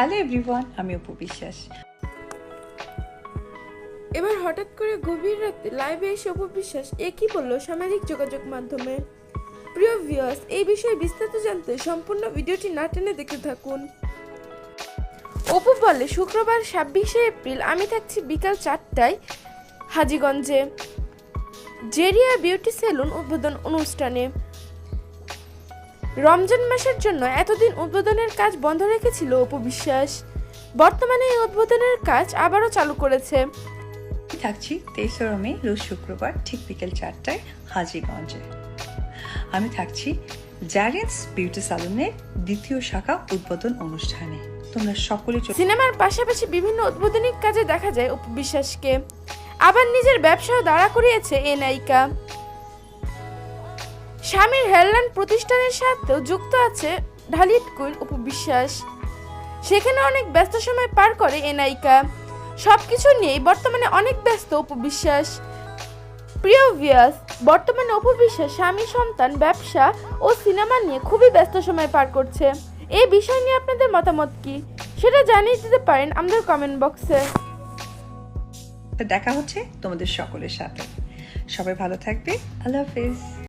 Hello everyone আমি অপু বিশ্বাস। এবার হঠাৎ করে গভীর রাতে লাইভে এসে উপবিশ্বাস এ কি বলল সামাজিক যোগাযোগ মাধ্যমে। প্রিয় ভিউয়ার্স এই বিষয়ে বিস্তারিত জানতে সম্পূর্ণ ভিডিওটি না টেনে দেখতে থাকুন। অপু বলে, শুক্রবার, ছাব্বিশে এপ্রিল আমি থাকছি বিকাল চারটায় হাজিগঞ্জে। জেরিয়া বিউটি সেলুন উদ্বোধন অনুষ্ঠানে। রমজান মাসের জন্য এতদিন উদ্বোধনের কাজ বন্ধ রেখেছিল উপবিশ্বাস বর্তমানে এই উদ্বোধনের কাজ আবারও চালু করেছে। থাকছি তেইশে মে রোজ শুক্রবার ঠিক বিকেল চারটায় হাজিগঞ্জে। আমি থাকছি জ্যারেন্স বিউটি সালনের দ্বিতীয় শাখা উদ্বোধন অনুষ্ঠানে। তোমরা সকলে সিনেমার পাশাপাশি বিভিন্ন উদ্বোধনী কাজে দেখা যায় উপবিশ্বাসকে আবার নিজের ব্যবসাও দাঁড়া করিয়েছে এ নায়িকা। স্বামীর হেয়ারল্যান্ড প্রতিষ্ঠানের সাথেও যুক্ত আছে ঢালিট কুইল অপু সেখানে অনেক ব্যস্ত সময় পার করে এ নায়িকা। সব কিছু নিয়েই বর্তমানে অনেক ব্যস্ত উপবিশ্বাস। বিশ্বাস প্রিয় ভিয়াস বর্তমানে উপবিশ্বাস স্বামী, সন্তান, ব্যবসা ও সিনেমা নিয়ে খুবই ব্যস্ত সময় পার করছে। এই বিষয় নিয়ে আপনাদের মতামত কি? সেটা জানিয়ে দিতে পারেন আমাদের কমেন্ট বক্সে দেখা হচ্ছে তোমাদের সকলের সাথে। সবাই ভালো থাকবে। আল্লাহ হাফেজ।